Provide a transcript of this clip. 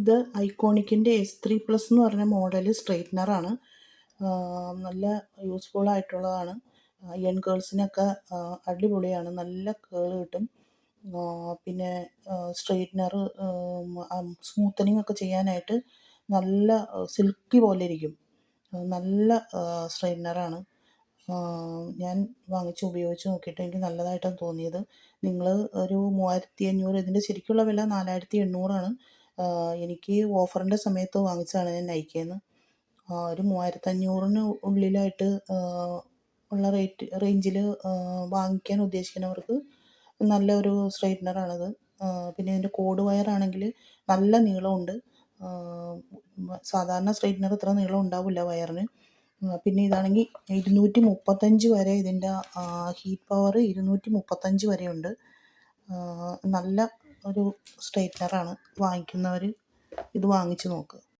ഇത് ഐക്കോണിക്കിന്റെ S three plus എന്ന് പറഞ്ഞ മോഡൽ സ്ട്രെയിറ്റ്നറാണ് നല്ല യൂസ്ഫുൾ ആയിട്ടുള്ളതാണ്. യങ് ഗേൾസിനൊക്കെ അടിപൊളിയാണ്. നല്ല കേൾ കിട്ടും. പിന്നെ സ്ട്രെയിറ്റ്നർ സ്മൂത്തനിങ് ഒക്കെ ചെയ്യാനായിട്ട് നല്ല സിൽക്കി പോലെ ഇരിക്കും. നല്ല സ്ട്രെയിറ്റ്നറാണ് ഞാൻ വാങ്ങിച്ച് ഉപയോഗിച്ച് നോക്കിയിട്ട് എനിക്ക് നല്ലതായിട്ടാണ് തോന്നിയത്. നിങ്ങൾ ഒരു മൂവായിരത്തി അഞ്ഞൂറ് ഇതിന്റെ ശരിക്കുള്ള വില നാലായിരത്തി എണ്ണൂറാണ് എനിക്ക് ഓഫറിന്റെ സമയത്ത് വാങ്ങിച്ചതാണ് ഞാൻ നൈക്കയിൽ ഒരു മൂവായിരത്തി അഞ്ഞൂറിന് ഉള്ളിലായിട്ട് ഉള്ള റേറ്റ് റേഞ്ചിൽ വാങ്ങിക്കാൻ ഉദ്ദേശിക്കുന്നവർക്ക് നല്ലൊരു സ്ട്രൈറ്റ്നറാണത് പിന്നെ ഇതിന്റെ കോഡ് വയറാണെങ്കിൽ നല്ല നീളമുണ്ട്. സാധാരണ സ്ട്രൈറ്റ്നർ ഇത്ര നീളം ഉണ്ടാവില്ല വയറിന്. പിന്നെ ഇതാണെങ്കിൽ ഇരുന്നൂറ്റി മുപ്പത്തഞ്ച് വരെ ഇതിന്റെ ഹീറ്റ് പവർ ഇരുന്നൂറ്റി മുപ്പത്തഞ്ച് വരെയുണ്ട് നല്ല ഒരു സ്ട്രെയിറ്റ്നറാണ് വാങ്ങിക്കുന്നവർ ഇത് വാങ്ങിച്ച് നോക്കുക